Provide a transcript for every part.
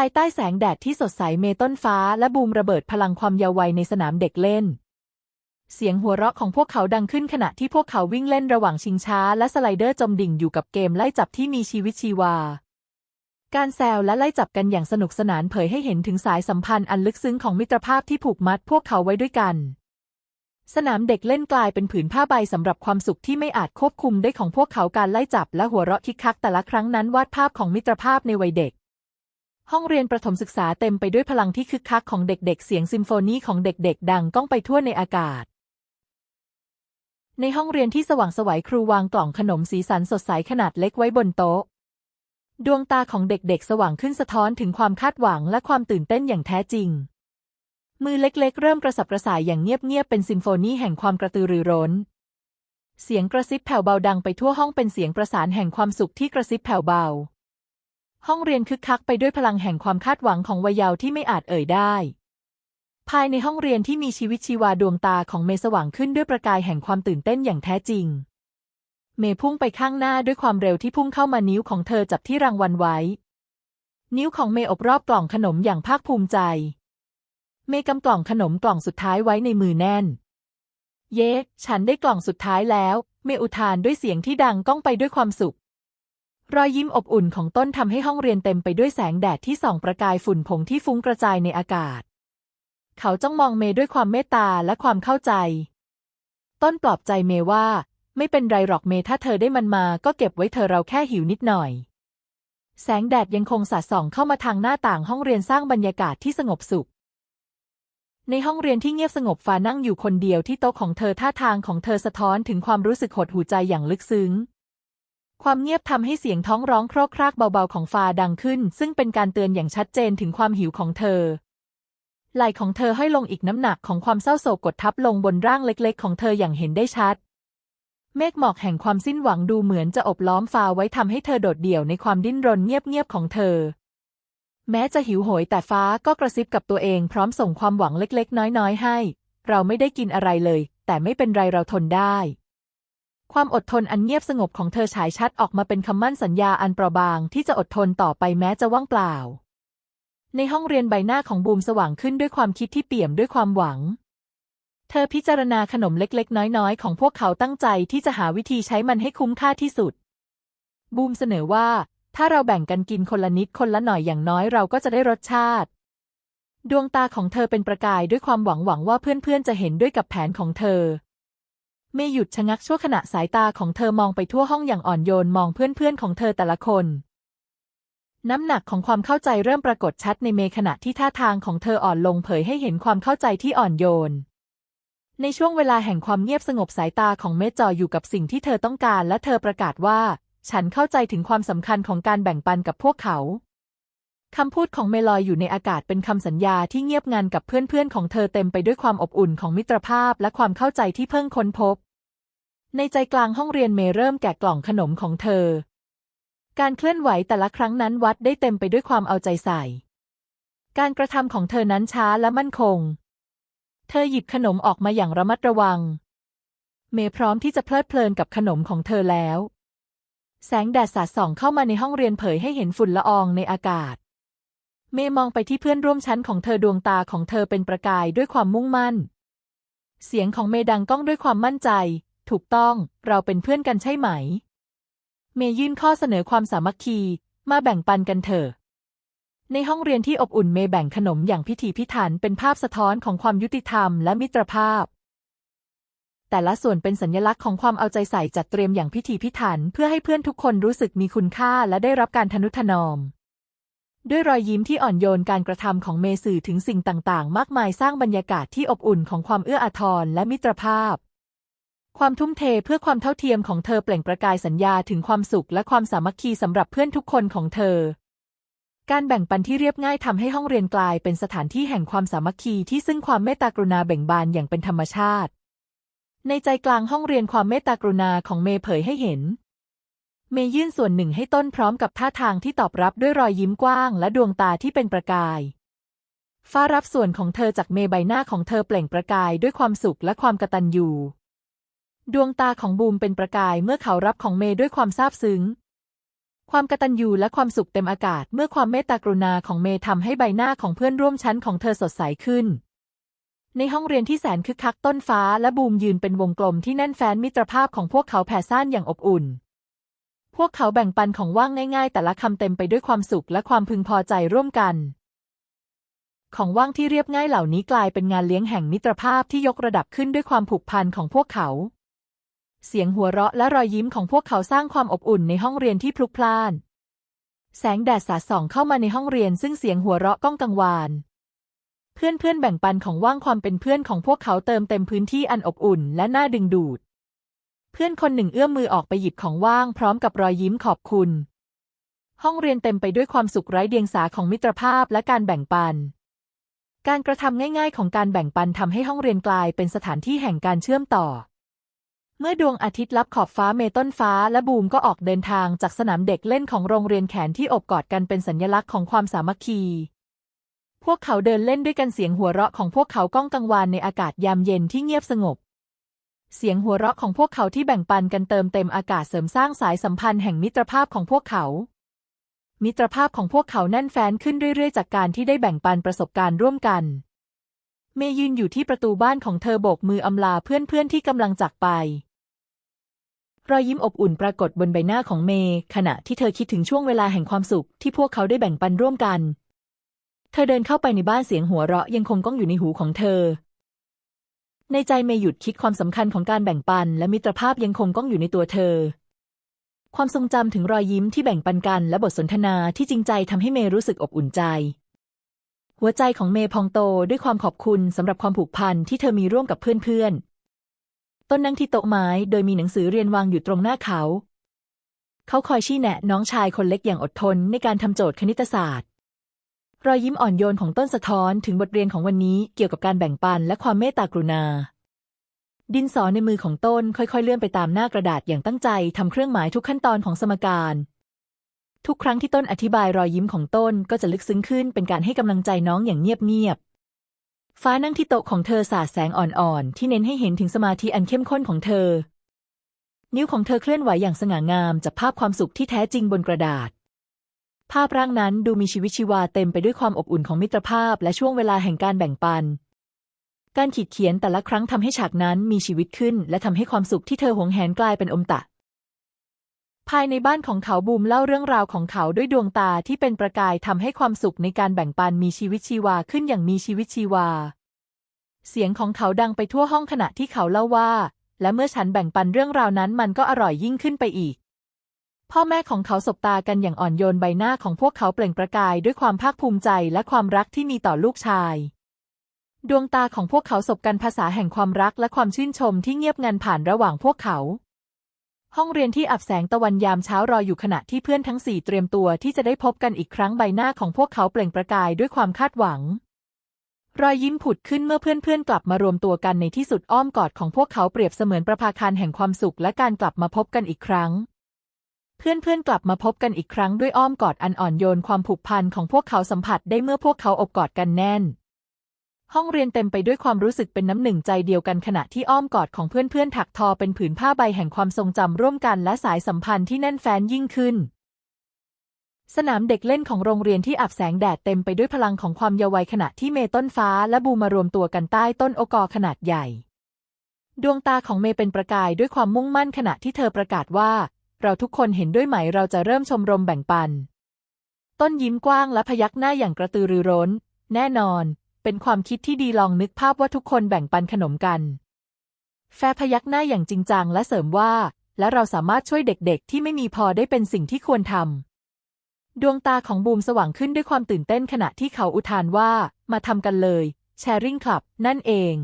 ภายใต้แสงแดดที่สดใสเมต้นฟ้าและบูมระเบิดพลังความเยาว์วัยในสนามเด็กเล่น เสียงหัวเราะของพวกเขาดังขึ้นขณะที่พวกเขาวิ่งเล่นระหว่างชิงช้า และสไลเดอร์จมดิ่งอยู่กับเกมไล่จับที่มีชีวิตชีวา การแซวและไล่จับกันอย่างสนุกสนานเผยให้เห็นถึงสายสัมพันธ์อันลึกซึ้งของมิตรภาพที่ผูกมัดพวกเขาไว้ด้วยกัน สนามเด็กเล่นกลายเป็นผืนผ้าใบสำหรับความสุขที่ไม่อาจควบคุมได้ของพวกเขาการไล่จับและหัวเราะคิกคักแต่ละครั้งนั้นวาดภาพของมิตรภาพในวัยเด็ก ห้องเรียนประถมศึกษาเต็มไปด้วยพลังที่คึกคักของเด็กๆ เสียงซิมโฟนีของเด็กๆ ดังก้องไปทั่วในอากาศ ในห้องเรียนที่สว่างสวัยครูวางกล่องขนมสีสันสดใสขนาดเล็กไว้บนโต๊ะ ดวงตาของเด็กๆ สว่างขึ้นสะท้อนถึงความคาดหวังและความตื่นเต้นอย่างแท้จริง มือเล็กๆ เริ่มกระสับกระส่ายอย่างเงียบๆ เป็นซิมโฟนีแห่งความกระตือรือร้น เสียงกระซิบแผ่วเบาดังไปทั่วห้องเป็นเสียงประสานแห่งความสุขที่กระซิบแผ่วเบา ห้องเรียนคึกคักไปด้วยพลังแห่งความคาดหวังของวัยเยาว์ที่ไม่อาจเอ่ยได้ ภายในห้องเรียนที่มีชีวิตชีวาดวงตาของเมสว่างขึ้นด้วยประกายแห่งความตื่นเต้นอย่างแท้จริง เมย์พุ่งไปข้างหน้าด้วยความเร็วที่พุ่งเข้ามานิ้วของเธอจับที่รางวัลไว้ นิ้วของเมย์อบรอบกล่องขนมอย่างภาคภูมิใจ เมย์กำกล่องขนมกล่องสุดท้ายไว้ในมือแน่น เย้ ฉันได้กล่องสุดท้ายแล้ว เมย์อุทานด้วยเสียงที่ดังก้องไปด้วยความสุข รอยยิ้มอบอุ่นของต้นทำให้ห้องเรียนเต็มไปด้วยแสงแดดที่ส่องประกายฝุ่นผงที่ฟุ้งกระจายในอากาศ เขาจ้องมองเมย์ด้วยความเมตตาและความเข้าใจ ต้นปลอบใจเมย์ว่า ไม่เป็นไรหรอกเมย์ถ้าเธอได้มันมา ก็เก็บไว้เธอเราแค่หิวนิดหน่อย แสงแดดยังคงสาดส่องเข้ามาทางหน้าต่างห้องเรียนสร้างบรรยากาศที่สงบสุข ในห้องเรียนที่เงียบสงบฟ้านั่งอยู่คนเดียวที่โต๊ะของเธอท่าทางของเธอสะท้อนถึงความรู้สึกหดหูใจอย่างลึกซึ้ง ความเงียบทำให้เสียงท้องร้องครกครากเบาๆของฟ้าดังขึ้น ซึ่งเป็นการเตือนอย่างชัดเจนถึงความหิวของเธอไหล่ของเธอให้ลงอีกน้ำหนักของความเศร้าโศกกดทับลงบนร่างเล็กๆ ของเธออย่างเห็นได้ชัด เมฆหมอกแห่งความสิ้นหวังดูเหมือนจะอบล้อมฟ้าไว้ทำให้เธอโดดเดี่ยวในความดิ้นรนเงียบๆของเธอ แม้จะหิวโหยแต่ฟ้าก็กระซิบกับตัวเองพร้อมส่งความหวังเล็กๆ น้อยๆ ให้ เราไม่ได้กินอะไรเลย แต่ไม่เป็นไรเราทนได้ ความอดทนอันเงียบสงบของเธอฉายชัดออกมาเป็นคำมั่นสัญญาอันเปราะบางที่จะอดทนต่อไปแม้จะว่างเปล่า ในห้องเรียนใบหน้าของบูมสว่างขึ้นด้วยความคิดที่เปี่ยมด้วยความหวัง เธอพิจารณาขนมเล็กๆ น้อยๆ ของพวกเขาตั้งใจที่จะหาวิธีใช้มันให้คุ้มค่าที่สุด บูมเสนอว่า ถ้าเราแบ่งกันกินคนละนิดคนละหน่อยอย่างน้อยเราก็จะได้รสชาติ ดวงตาของเธอเป็นประกายด้วยความหวังหวังว่าเพื่อนๆจะเห็นด้วยกับแผนของเธอ เมย์หยุดชะงักชั่วขณะสายตาของเธอมองไปทั่วห้องอย่างอ่อนโยนมองเพื่อนๆของเธอแต่ละคน น้ำหนักของความเข้าใจเริ่มปรากฏชัดในเมย์ขณะที่ท่าทางของเธออ่อนลงเผยให้เห็นความเข้าใจที่อ่อนโยน ในช่วงเวลาแห่งความเงียบสงบสายตาของเมย์จออยู่กับสิ่งที่เธอต้องการและเธอประกาศว่า ฉันเข้าใจถึงความสำคัญของการแบ่งปันกับพวกเขาคำพูดของเมลอยอยู่ในอากาศเป็นคำสัญญาที่เงียบงันกับเพื่อนๆของเธอเต็มไปด้วยความอบอุ่นของมิตรภาพและความเข้าใจที่เพิ่งค้นพบ ในใจกลางห้องเรียนเมย์เริ่มแกะกล่องขนมของเธอ การเคลื่อนไหวแต่ละครั้งนั้นวัดได้เต็มไปด้วยความเอาใจใส่ การกระทำของเธอนั้นช้าและมั่นคง เธอหยิบขนมออกมาอย่างระมัดระวัง เมย์พร้อมที่จะเพลิดเพลินกับขนมของเธอแล้ว แสงแดดสาดส่องเข้ามาในห้องเรียนเผยให้เห็นฝุ่นละอองในอากาศ เมย์มองไปที่เพื่อนร่วมชั้นของเธอดวงตาของเธอเป็นประกายด้วยความมุ่งมั่น เสียงของเมย์ดังก้องด้วยความมั่นใจ ถูกต้องเราเป็นเพื่อนกันใช่ไหม เมย์ยื่นข้อเสนอความสามัคคี มาแบ่งปันกันเถอะ ในห้องเรียนที่อบอุ่นเมย์แบ่งขนมอย่างพิถีพิถันเป็นภาพสะท้อนของความยุติธรรมและมิตรภาพ แต่ละส่วนเป็นสัญลักษณ์ของความเอาใจใส่จัดเตรียมอย่างพิถีพิถันเพื่อให้เพื่อนทุกคนรู้สึกมีคุณค่าและได้รับการทนุถนอมด้วยรอยยิ้มที่อ่อนโยนการกระทำของเมย์สื่อถึงสิ่งต่าง ๆ มากมายสร้างบรรยากาศที่อบอุ่นของความเอื้ออาทรและมิตรภาพ ความทุ่มเทเพื่อความเท่าเทียมของเธอเปล่งประกายสัญญาถึงความสุขและความสามัคคีสำหรับเพื่อนทุกคนของเธอ การแบ่งปันที่เรียบง่ายทำให้ห้องเรียนกลายเป็นสถานที่แห่งความสามัคคีที่ซึ่งความเมตตากรุณาแบ่งบานอย่างเป็นธรรมชาติ ในใจกลางห้องเรียนความเมตตากรุณาของเมย์เผยให้เห็น เมย์ยื่นส่วนหนึ่งให้ต้นพร้อมกับท่าทางที่ตอบรับด้วยรอยยิ้มกว้างและดวงตาที่เป็นประกายฟ้ารับส่วนของเธอจากเมย์ใบหน้าของเธอเปล่งประกายด้วยความสุขและความกตัญญู ดวงตาของบูมเป็นประกายเมื่อเขารับของเมย์ด้วยความซาบซึ้ง ความกตัญญูและความสุขเต็มอากาศเมื่อความเมตตากรุณาของเมย์ทำให้ใบหน้าของเพื่อนร่วมชั้นของเธอสดใสขึ้น ในห้องเรียนที่แสนคึกคักต้นฟ้าและบูมยืนเป็นวงกลมที่แน่นแฟ้นมิตรภาพของพวกเขาแผ่ซ่านอย่างอบอุ่น พวกเขาแบ่งปันของว่างง่าย ๆ แต่ละคำเต็มไปด้วยความสุขและความพึงพอใจร่วมกันของว่างที่เรียบง่ายเหล่านี้กลายเป็นงานเลี้ยงแห่งมิตรภาพที่ยกระดับขึ้นด้วยความผูกพันของพวกเขา เสียงหัวเราะและรอยยิ้มของพวกเขาสร้างความอบอุ่นในห้องเรียนที่พลุกพล่าน แสงแดดสาดส่องเข้ามาในห้องเรียนซึ่งเสียงหัวเราะก้องกังวาน เพื่อนเพื่อนๆแบ่งปันของว่างความเป็นเพื่อนของพวกเขาเติมเต็มพื้นที่อันอบอุ่นและน่าดึงดูด เพื่อนคนหนึ่งเอื้อมมือออกไปหยิบของว่างพร้อมกับรอยยิ้มขอบคุณ ห้องเรียนเต็มไปด้วยความสุขไร้เดียงสาของมิตรภาพและการแบ่งปันการกระทำง่ายๆ ของการแบ่งปันทำให้ห้องเรียนกลายเป็นสถานที่แห่งการเชื่อมต่อ เมื่อดวงอาทิตย์ลับขอบฟ้าเมต้นฟ้าและบูมก็ออกเดินทางจากสนามเด็กเล่นของโรงเรียนแขนที่อบกอดกันเป็นสัญลักษณ์ของความสามัคคี พวกเขาเดินเล่นด้วยกันเสียงหัวเราะของพวกเขาก้องกังวานในอากาศยามเย็นที่เงียบสงบ เสียงหัวเราะของพวกเขาที่แบ่งปันกันเติมเต็มอากาศเสริมสร้างสายสัมพันธ์แห่งมิตรภาพของพวกเขา มิตรภาพของพวกเขาแน่นแฟ้นขึ้นเรื่อยๆ จากการที่ได้แบ่งปันประสบการณ์ร่วมกัน เมย์ยืนอยู่ที่ประตูบ้านของเธอโบกมืออำลาเพื่อนๆที่กำลังจากไป รอยยิ้มอบอุ่นปรากฏบนใบหน้าของเมย์ขณะที่เธอคิดถึงช่วงเวลาแห่งความสุขที่พวกเขาได้แบ่งปันร่วมกัน เธอเดินเข้าไปในบ้านเสียงหัวเราะยังคงก้องอยู่ในหูของเธอ ในใจเมย์หยุดคิดความสำคัญของการแบ่งปัน และมิตรภาพยังคงก้องอยู่ในตัวเธอ ความทรงจำถึงรอยยิ้มที่แบ่งปันกันและบทสนทนาที่จริงใจทำให้เมย์รู้สึกอบอุ่นใจ หัวใจของเมย์พองโตด้วยความขอบคุณสำหรับความผูกพันที่เธอมีร่วมกับเพื่อนๆ ต้นนั่งที่โต๊ะไม้โดยมีหนังสือเรียนวางอยู่ตรงหน้าเขา เขาคอยชี้แนะน้องชายคนเล็กอย่างอดทนในการทำโจทย์คณิตศาสตร์ รอยยิ้มอ่อนโยนของต้นสะท้อนถึงบทเรียนของวันนี้เกี่ยวกับการแบ่งปันและความเมตตากรุณา ดินสอในมือของต้นค่อยๆ เลื่อนไปตามหน้ากระดาษอย่างตั้งใจทำเครื่องหมายทุกขั้นตอนของสมการ ทุกครั้งที่ต้นอธิบายรอยยิ้มของต้นก็จะลึกซึ้งขึ้นเป็นการให้กำลังใจน้องอย่างเงียบๆ ฟ้านั่งที่โต๊ะของเธอสาดแสงอ่อนๆ ที่เน้นให้เห็นถึงสมาธิอันเข้มข้นของเธอ นิ้วของเธอเคลื่อนไหวอย่างสง่างามจับภาพความสุขที่แท้จริงบนกระดาษ ภาพร่างนั้นดูมีชีวิตชีวาเต็มไปด้วยความอบอุ่นของมิตรภาพและช่วงเวลาแห่งการแบ่งปัน การขีดเขียนแต่ละครั้งทำให้ฉากนั้นมีชีวิตขึ้น และทำให้ความสุขที่เธอหวงแหนกลายเป็นอมตะ ภายในบ้านของเขาบูมเล่าเรื่องราวของเขาด้วยดวงตาที่เป็นประกายทำให้ความสุขในการแบ่งปันมีชีวิตชีวาขึ้นอย่างมีชีวิตชีวา เสียงของเขาดังไปทั่วห้องขณะที่เขาเล่าว่า และเมื่อฉันแบ่งปันเรื่องราวนั้นมันก็อร่อยยิ่งขึ้นไปอีก พ่อแม่ของเขาสบตากันอย่างอ่อนโยนใบหน้าของพวกเขาเปล่งประกายด้วยความภาคภูมิใจและความรักที่มีต่อลูกชายดวงตาของพวกเขาสบกันภาษาแห่งความรักและความชื่นชมที่เงียบงันผ่านระหว่างพวกเขา ห้องเรียนที่อับแสงตะวันยามเช้ารออยู่ขณะที่เพื่อนทั้งสี่เตรียมตัวที่จะได้พบกันอีกครั้งใบหน้าของพวกเขาเปล่งประกายด้วยความคาดหวัง รอยยิ้มผุดขึ้นเมื่อเพื่อนๆกลับมารวมตัวกันในที่สุดอ้อมกอดของพวกเขาเปรียบเสมือนประภาคารแห่งความสุขและการกลับมาพบกันอีกครั้ง เพื่อนๆกลับมาพบกันอีกครั้งด้วยอ้อมกอดอันอ่อนโยนความผูกพันของพวกเขาสัมผัสได้เมื่อพวกเขาอบกอดกันแน่น ห้องเรียนเต็มไปด้วยความรู้สึกเป็นน้ำหนึ่งใจเดียวกันขณะที่อ้อมกอดของเพื่อนๆถักทอเป็นผืนผ้าใบแห่งความทรงจำร่วมกันและสายสัมพันธ์ที่แน่นแฟ้นยิ่งขึ้น สนามเด็กเล่นของโรงเรียนที่อับแสงแดดเต็มไปด้วยพลังของความเยาว์วัยขณะที่เมต้นฟ้าและบูมารวมตัวกันใต้ต้นโอกอขนาดใหญ่ ดวงตาของเมเป็นประกายด้วยความมุ่งมั่นขณะที่เธอประกาศว่า เราทุกคนเห็นด้วยไหมเราจะเริ่มชมรมแบ่งปัน ต้นยิ้มกว้างและพยักหน้าอย่างกระตือรือร้น แน่นอน เป็นความคิดที่ดีลองนึกภาพว่าทุกคนแบ่งปันขนมกัน แฟร์พยักหน้าอย่างจริงจังและเสริมว่า และเราสามารถช่วยเด็กๆ ที่ไม่มีพอได้เป็นสิ่งที่ควรทำดวงตาของบูมสว่างขึ้นด้วยความตื่นเต้นขณะที่เขาอุทานว่า มาทำกันเลยแชร์ริ่งคลับนั่นเอง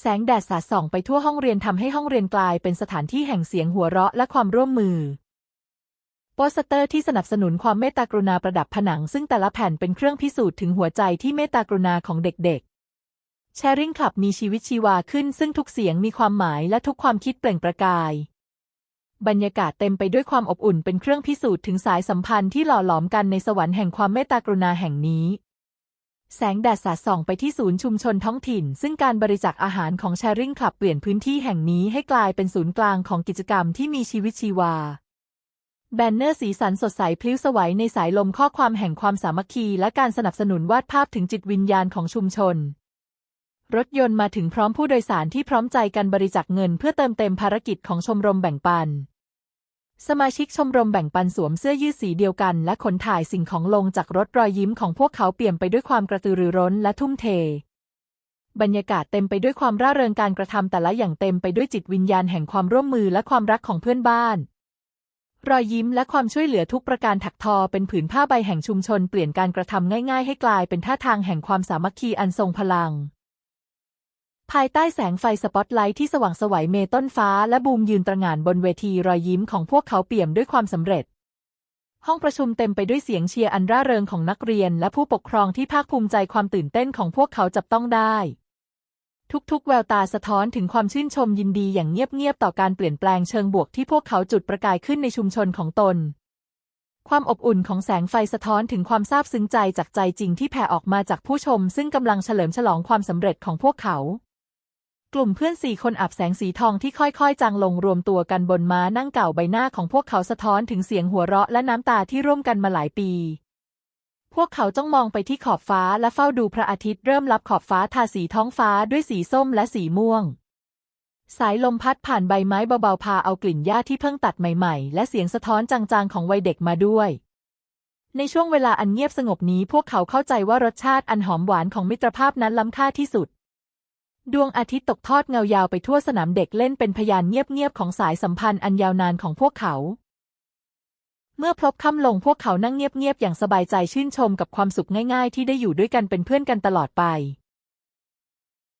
แสงแดดสาดส่องไปทั่วห้องเรียนทำให้ห้องเรียนกลายเป็นสถานที่แห่งเสียงหัวเราะและความร่วมมือ โปสเตอร์ที่สนับสนุนความเมตตากรุณาประดับผนัง ซึ่งแต่ละแผ่นเป็นเครื่องพิสูจน์ถึงหัวใจที่เมตตากรุณาของเด็กๆ แชร์ริ่งคลับมีชีวิตชีวาขึ้น ซึ่งทุกเสียงมีความหมายและทุกความคิดเปล่งประกาย บรรยากาศเต็มไปด้วยความอบอุ่นเป็นเครื่องพิสูจน์ถึงสายสัมพันธ์ที่หล่อหลอมกันในสวรรค์แห่งความเมตตากรุณาแห่งนี้แสงแดดสาดส่องไปที่ศูนย์ชุมชนท้องถิ่น ซึ่งการบริจาคอาหารของแชร์ริ่งคลับเปลี่ยนพื้นที่แห่งนี้ให้กลายเป็นศูนย์กลางของกิจกรรมที่มีชีวิตชีวา แบนเนอร์สีสันสดใสพลิ้วสวัยในสายลมข้อความแห่งความสามัคคีและการสนับสนุนวาดภาพถึงจิตวิญญาณของชุมชน รถยนต์มาถึงพร้อมผู้โดยสารที่พร้อมใจกันบริจาคเงินเพื่อเติมเต็มภารกิจของชมรมแบ่งปัน สมาชิกชมรมแบ่งปันสวมเสื้อยืดสีเดียวกันและขนถ่ายสิ่งของลงจากรถรอยยิ้มของพวกเขาเปี่ยมไปด้วยความกระตือรือร้นและทุ่มเท บรรยากาศเต็มไปด้วยความร่าเริงการกระทำแต่ละอย่างเต็มไปด้วยจิตวิญญาณแห่งความร่วมมือและความรักของเพื่อนบ้าน รอยยิ้มและความช่วยเหลือทุกประการถักทอเป็นผืนผ้าใบแห่งชุมชนเปลี่ยนการกระทำง่าย ๆ ให้กลายเป็นท่าทางแห่งความสามัคคีอันทรงพลัง ภายใต้แสงไฟสปอตไลท์ที่สว่างสวัยเมต้นฟ้าและบูมยืนตระหง่านบนเวทีรอยยิ้มของพวกเขาเปี่ยมด้วยความสำเร็จ ห้องประชุมเต็มไปด้วยเสียงเชียร์อันร่าเริงของนักเรียน และผู้ปกครองที่ภาคภูมิใจความตื่นเต้นของพวกเขาจับต้องได้ ทุกๆ แววตาสะท้อนถึงความชื่นชมยินดีอย่างเงียบๆ ต่อการเปลี่ยนแปลงเชิงบวกที่พวกเขาจุดประกายขึ้นในชุมชนของตน ความอบอุ่นของแสงไฟสะท้อนถึงความซาบซึ้งใจจากใจจริงที่แผ่ออกมาจากผู้ชม ซึ่งกำลังเฉลิมฉลองความสำเร็จของพวกเขา กลุ่มเพื่อนสี่คนอับแสงสีทองที่ค่อยๆ จางลงรวมตัวกันบนม้านั่งเก่าใบหน้าของพวกเขาสะท้อนถึงเสียงหัวเราะและน้ำตาที่ร่วมกันมาหลายปี พวกเขาจ้องมองไปที่ขอบฟ้าและเฝ้าดูพระอาทิตย์เริ่มลับขอบฟ้าทาสีท้องฟ้าด้วยสีส้มและสีม่วง สายลมพัดผ่านใบไม้เบาๆพาเอากลิ่นหญ้าที่เพิ่งตัดใหม่ๆ และเสียงสะท้อนจางๆของวัยเด็กมาด้วย ในช่วงเวลาอันเงียบสงบนี้พวกเขาเข้าใจว่ารสชาติอันหอมหวานของมิตรภาพนั้นล้ำค่าที่สุด ดวงอาทิตย์ตกทอดเงายาวไปทั่วสนามเด็กเล่นเป็นพยานเงียบๆของสายสัมพันธ์อันยาวนานของพวกเขา เมื่อพลบค่ำลงพวกเขานั่งเงียบๆอย่างสบายใจชื่นชมกับความสุขง่ายๆ ที่ได้อยู่ด้วยกันเป็นเพื่อนกันตลอดไป